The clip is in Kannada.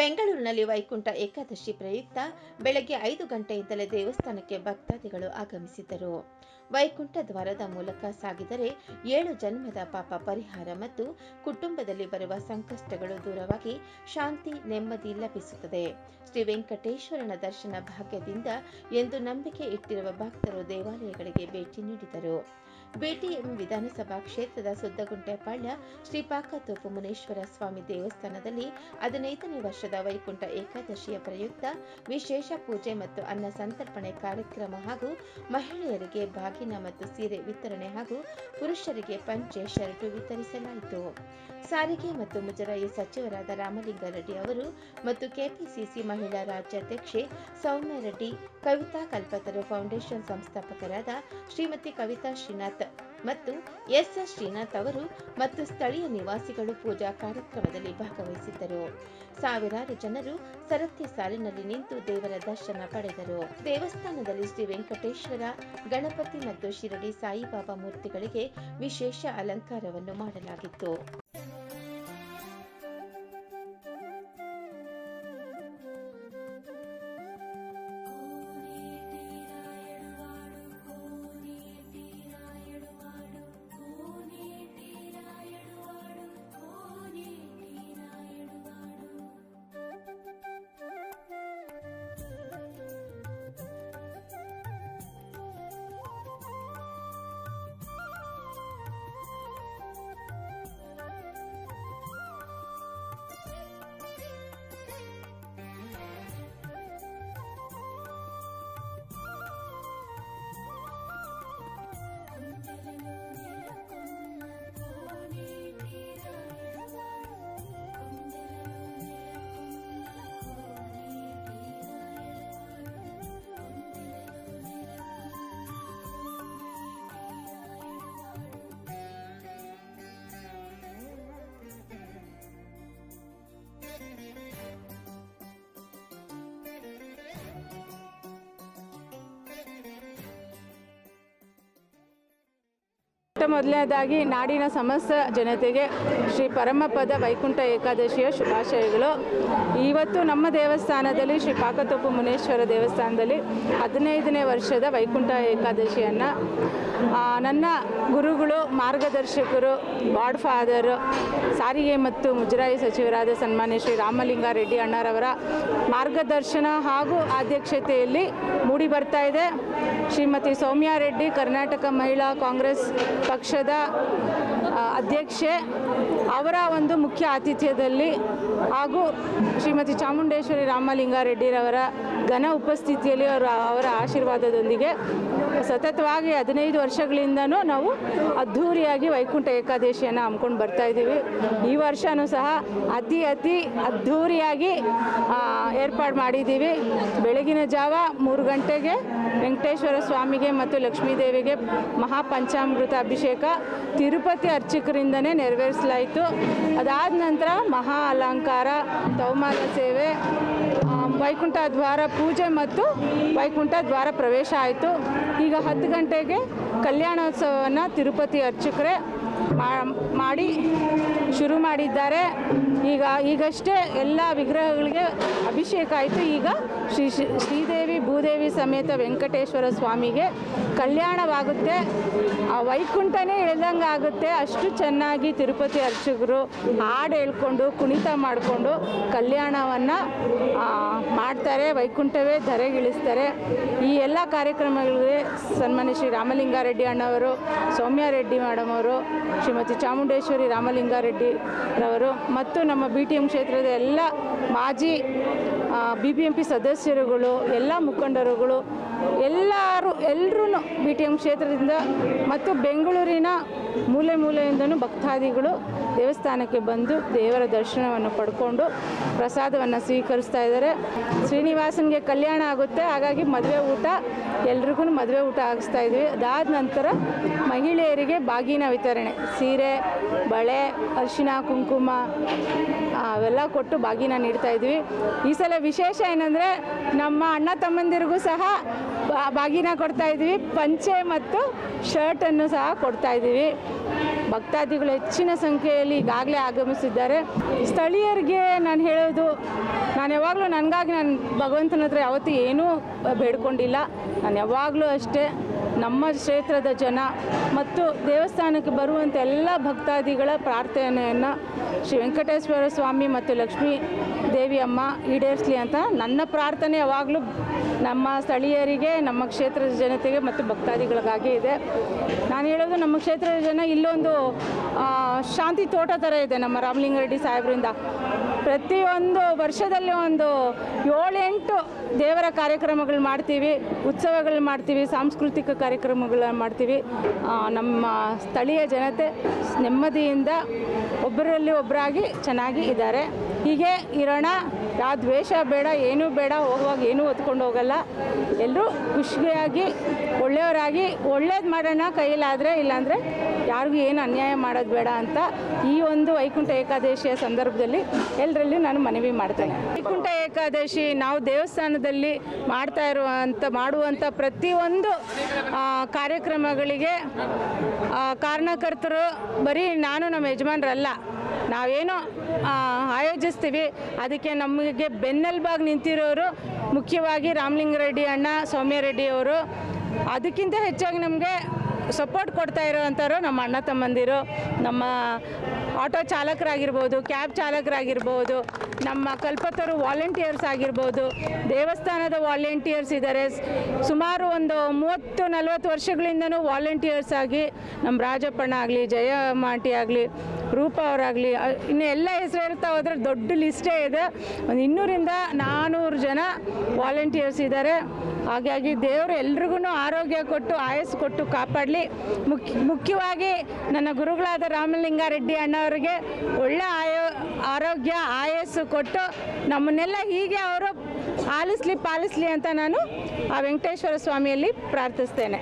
ಬೆಂಗಳೂರಿನಲ್ಲಿ ವೈಕುಂಠ ಏಕಾದಶಿ ಪ್ರಯುಕ್ತ ಬೆಳಗ್ಗೆ ಐದು ಗಂಟೆಯಿಂದಲೇ ದೇವಸ್ಥಾನಕ್ಕೆ ಭಕ್ತಾದಿಗಳು ಆಗಮಿಸಿದ್ದರು. ವೈಕುಂಠ ದ್ವಾರದ ಮೂಲಕ ಸಾಗಿದರೆ ಏಳು ಜನ್ಮದ ಪಾಪ ಪರಿಹಾರ ಮತ್ತು ಕುಟುಂಬದಲ್ಲಿ ಬರುವ ಸಂಕಷ್ಟಗಳು ದೂರವಾಗಿ ಶಾಂತಿ, ನೆಮ್ಮದಿ ಲಭಿಸುತ್ತದೆ. ಶ್ರೀ ವೆಂಕಟೇಶ್ವರನ ದರ್ಶನ ಭಾಗ್ಯದಿಂದ ಎಂದು ನಂಬಿಕೆ ಇಟ್ಟಿರುವ ಭಕ್ತರು ದೇವಾಲಯಗಳಿಗೆ ಭೇಟಿ ನೀಡಿದರು. ಬಿಟಿಎಂ ವಿಧಾನಸಭಾ ಕ್ಷೇತ್ರದ ಸುದ್ದಗುಂಟೆಪಾಳ್ಯ ಶ್ರೀ ಪಾಕತೋಪು ಮುನೇಶ್ವರ ಸ್ವಾಮಿ ದೇವಸ್ಥಾನದಲ್ಲಿ ಹದಿನೈದನೇ ವರ್ಷದ ವೈಕುಂಠ ಏಕಾದಶಿಯ ಪ್ರಯುಕ್ತ ವಿಶೇಷ ಪೂಜೆ ಮತ್ತು ಅನ್ನ ಸಂತರ್ಪಣೆ ಕಾರ್ಯಕ್ರಮ ಹಾಗೂ ಮಹಿಳೆಯರಿಗೆ ಬಾಗಿನ ಮತ್ತು ಸೀರೆ ವಿತರಣೆ ಹಾಗೂ ಪುರುಷರಿಗೆ ಪಂಚೆ ಶರ್ಟು ವಿತರಿಸಲಾಯಿತು. ಸಾರಿಗೆ ಮತ್ತು ಮುಜರಾಯಿ ಸಚಿವರಾದ ರಾಮಲಿಂಗಾರೆಡ್ಡಿ ಅವರು ಮತ್ತು ಕೆಪಿಸಿಸಿ ಮಹಿಳಾ ರಾಜ್ಯಾಧ್ಯಕ್ಷೆ ಸೌಮ್ಯ ರೆಡ್ಡಿ, ಕವಿತಾ ಕಲ್ಪತರು ಫೌಂಡೇಶನ್ ಸಂಸ್ಥಾಪಕರಾದ ಶ್ರೀಮತಿ ಕವಿತಾ ಶ್ರೀನಾಥ್ ಮತ್ತು ಎಸ್ ಎಸ್ ಶ್ರೀನಾಥ್ ಅವರು ಮತ್ತು ಸ್ಥಳೀಯ ನಿವಾಸಿಗಳು ಪೂಜಾ ಕಾರ್ಯಕ್ರಮದಲ್ಲಿ ಭಾಗವಹಿಸಿದ್ದರು. ಸಾವಿರಾರು ಜನರು ಸರತಿ ಸಾಲಿನಲ್ಲಿ ನಿಂತು ದೇವರ ದರ್ಶನ ಪಡೆದರು. ದೇವಸ್ಥಾನದಲ್ಲಿ ಶ್ರೀ ವೆಂಕಟೇಶ್ವರ, ಗಣಪತಿ ಮತ್ತು ಶಿರಡಿ ಸಾಯಿಬಾಬಾ ಮೂರ್ತಿಗಳಿಗೆ ವಿಶೇಷ ಅಲಂಕಾರವನ್ನು ಮಾಡಲಾಗಿತ್ತು. ಮೊಟ್ಟ ಮೊದಲನೇದಾಗಿ ನಾಡಿನ ಸಮಸ್ತ ಜನತೆಗೆ ಶ್ರೀ ಪರಮಪದ ವೈಕುಂಠ ಏಕಾದಶಿಯ ಶುಭಾಶಯಗಳು. ಇವತ್ತು ನಮ್ಮ ದೇವಸ್ಥಾನದಲ್ಲಿ ಶ್ರೀ ಪಾಕತೊಪ್ಪು ಮುನೇಶ್ವರ ದೇವಸ್ಥಾನದಲ್ಲಿ ಹದಿನೈದನೇ ವರ್ಷದ ವೈಕುಂಠ ಏಕಾದಶಿಯನ್ನು ನನ್ನ ಗುರುಗಳು, ಮಾರ್ಗದರ್ಶಕರು, ಗಾಡ್ ಫಾದರ್ ಸಾರಿಗೆ ಮತ್ತು ಮುಜರಾಯಿ ಸಚಿವರಾದ ಸನ್ಮಾನ್ಯ ಶ್ರೀ ರಾಮಲಿಂಗಾರೆಡ್ಡಿ ಅಣ್ಣರವರ ಮಾರ್ಗದರ್ಶನ ಹಾಗೂ ಅಧ್ಯಕ್ಷತೆಯಲ್ಲಿ ಮೂಡಿ ಬರ್ತಾ ಇದೆ. ಶ್ರೀಮತಿ ಸೌಮ್ಯಾರೆಡ್ಡಿ, ಕರ್ನಾಟಕ ಮಹಿಳಾ ಕಾಂಗ್ರೆಸ್ ಪಕ್ಷದ ಅಧ್ಯಕ್ಷೆ ಅವರ ಒಂದು ಮುಖ್ಯ ಆತಿಥ್ಯದಲ್ಲಿ ಹಾಗೂ ಶ್ರೀಮತಿ ಚಾಮುಂಡೇಶ್ವರಿ ರಾಮಲಿಂಗಾರೆಡ್ಡಿರವರ ಘನ ಉಪಸ್ಥಿತಿಯಲ್ಲಿ ಅವರ ಅವರ ಆಶೀರ್ವಾದದೊಂದಿಗೆ ಸತತವಾಗಿ ಹದಿನೈದು ವರ್ಷಗಳಿಂದನೂ ನಾವು ಅದ್ಧೂರಿಯಾಗಿ ವೈಕುಂಠ ಏಕಾದಶಿಯನ್ನು ಹಮ್ಮಿಕೊಂಡು ಬರ್ತಾ ಇದ್ದೀವಿ. ಈ ವರ್ಷವೂ ಸಹ ಅತಿ ಅತಿ ಅದ್ಧೂರಿಯಾಗಿ ಏರ್ಪಾಡು ಮಾಡಿದ್ದೀವಿ. ಬೆಳಗಿನ ಜಾವ ಮೂರು ಗಂಟೆಗೆ ವೆಂಕಟೇಶ್ವರ ಸ್ವಾಮಿಗೆ ಮತ್ತು ಲಕ್ಷ್ಮೀದೇವಿಗೆ ಮಹಾಪಂಚಾಮೃತ ಅಭಿಷೇಕ ತಿರುಪತಿ ಅರ್ಚಕರಿಂದನೇ ನೆರವೇರಿಸಲಾಯಿತು. ಅದಾದ ನಂತರ ಮಹಾ ಅಲಂಕಾರ ತವಮಾನ ಸೇವೆ ವೈಕುಂಠ ದ್ವಾರ ಪೂಜೆ ಮತ್ತು ವೈಕುಂಠ ದ್ವಾರ ಪ್ರವೇಶ ಆಯಿತು. ಈಗ ಹತ್ತು ಗಂಟೆಗೆ ಕಲ್ಯಾಣೋತ್ಸವವನ್ನು ತಿರುಪತಿ ಅರ್ಚಕರೇ ಮಾಡಿ ಶುರು ಮಾಡಿದ್ದಾರೆ. ಈಗ, ಈಗಷ್ಟೇ ಎಲ್ಲ ವಿಗ್ರಹಗಳಿಗೆ ಅಭಿಷೇಕ ಆಯಿತು. ಈಗ ಶ್ರೀ, ಶ್ರೀ- ಶ್ರೀದೇವಿ ಭೂದೇವಿ ಸಮೇತ ವೆಂಕಟೇಶ್ವರ ಸ್ವಾಮಿಗೆ ಕಲ್ಯಾಣವಾಗುತ್ತೆ. ಆ ವೈಕುಂಠನೇ ಇಳ್ದಂಗೆ ಆಗುತ್ತೆ. ಅಷ್ಟು ಚೆನ್ನಾಗಿ ತಿರುಪತಿ ಅರ್ಚಕರು ಹಾಡು ಹೇಳ್ಕೊಂಡು, ಕುಣಿತ ಮಾಡಿಕೊಂಡು ಕಲ್ಯಾಣವನ್ನು ಮಾಡ್ತಾರೆ. ವೈಕುಂಠವೇ ಧರೆಗಿಳಿಸ್ತಾರೆ. ಈ ಎಲ್ಲ ಕಾರ್ಯಕ್ರಮಗಳಿಗೆ ಸನ್ಮಾನ್ಯ ಶ್ರೀ ರಾಮಲಿಂಗಾರೆಡ್ಡಿ ಅಣ್ಣವರು ಸೌಮ್ಯ ರೆಡ್ಡಿ ಮೇಡಮ್ ಅವರು, ಶ್ರೀಮತಿ ಚಾಮುಂಡೇಶ್ವರಿ ರಾಮಲಿಂಗಾರೆಡ್ಡಿ ರವರು ಮತ್ತು ನಮ್ಮ ಬಿ ಟಿ ಎಂ ಕ್ಷೇತ್ರದ ಎಲ್ಲ ಮಾಜಿ ಬಿ ಬಿ ಎಂ ಪಿ ಸದಸ್ಯರುಗಳು, ಎಲ್ಲ ಮುಖಂಡರುಗಳು, ಎಲ್ಲರೂ ಎಲ್ಲರೂ ಬಿ ಟಿ ಎಂ ಕ್ಷೇತ್ರದಿಂದ ಮತ್ತು ಬೆಂಗಳೂರಿನ ಮೂಲೆ ಮೂಲೆಯಿಂದನೂ ಭಕ್ತಾದಿಗಳು ದೇವಸ್ಥಾನಕ್ಕೆ ಬಂದು ದೇವರ ದರ್ಶನವನ್ನು ಪಡ್ಕೊಂಡು ಪ್ರಸಾದವನ್ನು ಸ್ವೀಕರಿಸ್ತಾ ಇದ್ದಾರೆ. ಶ್ರೀನಿವಾಸನಿಗೆ ಕಲ್ಯಾಣ ಆಗುತ್ತೆ, ಹಾಗಾಗಿ ಮದುವೆ ಊಟ ಎಲ್ರಿಗೂ ಮದುವೆ ಊಟ ಆಗಿಸ್ತಾ ಇದ್ವಿ. ಅದಾದ ನಂತರ ಮಹಿಳೆಯರಿಗೆ ಬಾಗಿನ ವಿತರಣೆ, ಸೀರೆ, ಬಳೆ ಅರಿಶಿನ, ಕುಂಕುಮ ಅವೆಲ್ಲ ಕೊಟ್ಟು ಬಾಗಿನ ನೀಡ್ತಾ ಇದ್ವಿ. ಈ ಸಲ ವಿಶೇಷ ಏನಂದರೆ ನಮ್ಮ ಅಣ್ಣ ತಮ್ಮಂದಿರಿಗೂ ಸಹ ಬಾಗಿನ ಕೊಡ್ತಾ ಇದ್ವಿ. ಪಂಚೆ ಮತ್ತು ಶರ್ಟನ್ನು ಸಹ ಕೊಡ್ತಾ ಇದ್ದೀವಿ. ಭಕ್ತಾದಿಗಳು ಹೆಚ್ಚಿನ ಸಂಖ್ಯೆಯಲ್ಲಿ ಈಗಾಗಲೇ ಆಗಮಿಸಿದ್ದಾರೆ. ಸ್ಥಳೀಯರಿಗೆ ನಾನು ಹೇಳೋದು, ನಾನು ಯಾವಾಗಲೂ ನನಗಾಗಿ, ನಾನು ಭಗವಂತನ ಹತ್ರ ಯಾವತ್ತೂ ಏನೂ ಬೇಡ್ಕೊಂಡಿಲ್ಲ. ನಾನು ಯಾವಾಗಲೂ ಅಷ್ಟೇ. ನಮ್ಮ ಕ್ಷೇತ್ರದ ಜನ ಮತ್ತು ದೇವಸ್ಥಾನಕ್ಕೆ ಬರುವಂಥ ಎಲ್ಲ ಭಕ್ತಾದಿಗಳ ಪ್ರಾರ್ಥನೆಯನ್ನು ಶ್ರೀ ವೆಂಕಟೇಶ್ವರ ಸ್ವಾಮಿ ಮತ್ತು ಲಕ್ಷ್ಮೀ ದೇವಿ ಅಮ್ಮ ಈಡೇರಿಸಲಿ ಅಂತ ನನ್ನ ಪ್ರಾರ್ಥನೆ ಯಾವಾಗಲೂ ನಮ್ಮ ಸ್ಥಳೀಯರಿಗೆ, ನಮ್ಮ ಕ್ಷೇತ್ರದ ಜನತೆಗೆ ಮತ್ತು ಭಕ್ತಾದಿಗಳಿಗಾಗಿ ಇದೆ. ನಾನು ಹೇಳೋದು ನಮ್ಮ ಕ್ಷೇತ್ರದ ಜನ ಇಲ್ಲೊಂದು ಶಾಂತಿ ತೋಟ ಥರ ಇದೆ ನಮ್ಮ ರಾಮಲಿಂಗರೆಡ್ಡಿ ಸಾಹೇಬರಿಂದ. ಪ್ರತಿಯೊಂದು ವರ್ಷದಲ್ಲಿ ಒಂದು ಏಳೆಂಟು ದೇವರ ಕಾರ್ಯಕ್ರಮಗಳು ಮಾಡ್ತೀವಿ, ಉತ್ಸವಗಳು ಮಾಡ್ತೀವಿ, ಸಾಂಸ್ಕೃತಿಕ ಕಾರ್ಯಕ್ರಮಗಳು ಮಾಡ್ತೀವಿ. ನಮ್ಮ ಸ್ಥಳೀಯ ಜನತೆ ನೆಮ್ಮದಿಯಿಂದ ಒಬ್ಬರಲ್ಲಿ ಒಬ್ಬರಾಗಿ ಚೆನ್ನಾಗಿ ಇದ್ದಾರೆ. ಹೀಗೆ ಇರೋಣ. ಯಾವ ದ್ವೇಷ ಬೇಡ, ಏನೂ ಬೇಡ, ಹೋಗುವಾಗ ಏನೂ ಹೊತ್ಕೊಂಡು ಹೋಗಲ್ಲ. ಎಲ್ಲರೂ ಖುಷಿಯಾಗಿ, ಒಳ್ಳೆಯವರಾಗಿ, ಒಳ್ಳೇದು ಮಾಡೋಣ ಕೈಯಲ್ಲಾದರೆ ಇಲ್ಲಾಂದರೆ ಯಾರಿಗೂ ಏನು ಅನ್ಯಾಯ ಮಾಡೋದು ಬೇಡ ಅಂತ ಈ ಒಂದು ವೈಕುಂಠ ಏಕಾದಶಿಯ ಸಂದರ್ಭದಲ್ಲಿ ಎಲ್ಲರಲ್ಲಿ ನಾನು ಮನವಿ ಮಾಡ್ತೇನೆ. ವೈಕುಂಠ ಏಕಾದಶಿ, ನಾವು ದೇವಸ್ಥಾನದಲ್ಲಿ ಮಾಡ್ತಾ ಇರುವಂಥ ಮಾಡುವಂಥ ಪ್ರತಿಯೊಂದು ಕಾರ್ಯಕ್ರಮಗಳಿಗೆ ಕಾರಣಕರ್ತರು, ಬರೀ ನಾನು ನಮ್ಮ ಯಜಮಾನರಲ್ಲ, ನಾವೇನು ಆಯೋಜಿಸ್ತೀವಿ. ಅದಕ್ಕೆ ನಮಗೆ ಬೆನ್ನೆಲುಬಾಗಿ ನಿಂತಿರೋರು ಮುಖ್ಯವಾಗಿ ರಾಮಲಿಂಗರೆಡ್ಡಿ ಅಣ್ಣ ಸೌಮ್ಯರೆಡ್ಡಿಯವರು ಅದಕ್ಕಿಂತ ಹೆಚ್ಚಾಗಿ ನಮಗೆ ಸಪೋರ್ಟ್ ಕೊಡ್ತಾ ಇರೋವಂಥವ್ರು ನಮ್ಮ ಅಣ್ಣ ತಮ್ಮಂದಿರು. ನಮ್ಮ ಆಟೋ ಚಾಲಕರಾಗಿರ್ಬೋದು, ಕ್ಯಾಬ್ ಚಾಲಕರಾಗಿರ್ಬೋದು, ನಮ್ಮ ಕಲ್ಪತರು ವಾಲಂಟಿಯರ್ಸ್ ಆಗಿರ್ಬೋದು, ದೇವಸ್ಥಾನದ ವಾಲಂಟಿಯರ್ಸ್ ಇದ್ದಾರೆ. ಸುಮಾರು ಒಂದು ಮೂವತ್ತು, ನಲವತ್ತು ವರ್ಷಗಳಿಂದನೂ ವಾಲಂಟಿಯರ್ಸ್ ಆಗಿ ನಮ್ಮ ರಾಜಪ್ಪಣ್ಣ ಆಗಲಿ, ಜಯ ಆಂಟಿ ಆಗಲಿ, ರೂಪ ಅವರಾಗಲಿ ಇನ್ನು ಎಲ್ಲ ಹೆಸರು ಹೇಳ್ತಾ ಹೋದ್ರೆ ದೊಡ್ಡ ಲಿಸ್ಟೇ ಇದೆ. ಒಂದು ಇನ್ನೂರಿಂದ ನಾನ್ನೂರು ಜನ ವಾಲಂಟಿಯರ್ಸ್ ಇದ್ದಾರೆ. ಹಾಗಾಗಿ ದೇವರು ಎಲ್ರಿಗೂ ಆರೋಗ್ಯ ಕೊಟ್ಟು, ಆಯಸ್ಸು ಕೊಟ್ಟು ಕಾಪಾಡಲಿ. ಮುಖ್ಯ ಮುಖ್ಯವಾಗಿ ನನ್ನ ಗುರುಗಳಾದ ರಾಮಲಿಂಗಾರೆಡ್ಡಿ ಅಣ್ಣವರಿಗೆ ಒಳ್ಳೆ ಆಯೋ, ಆರೋಗ್ಯ, ಆಯಸ್ಸು ಕೊಟ್ಟು ನಮ್ಮನ್ನೆಲ್ಲ ಹೀಗೆ ಅವರು ಆಲಿಸ್ಲಿ ಪಾಲಿಸ್ಲಿ ಅಂತ ನಾನು ಆ ವೆಂಕಟೇಶ್ವರ ಸ್ವಾಮಿಯಲ್ಲಿ ಪ್ರಾರ್ಥಿಸ್ತೇನೆ.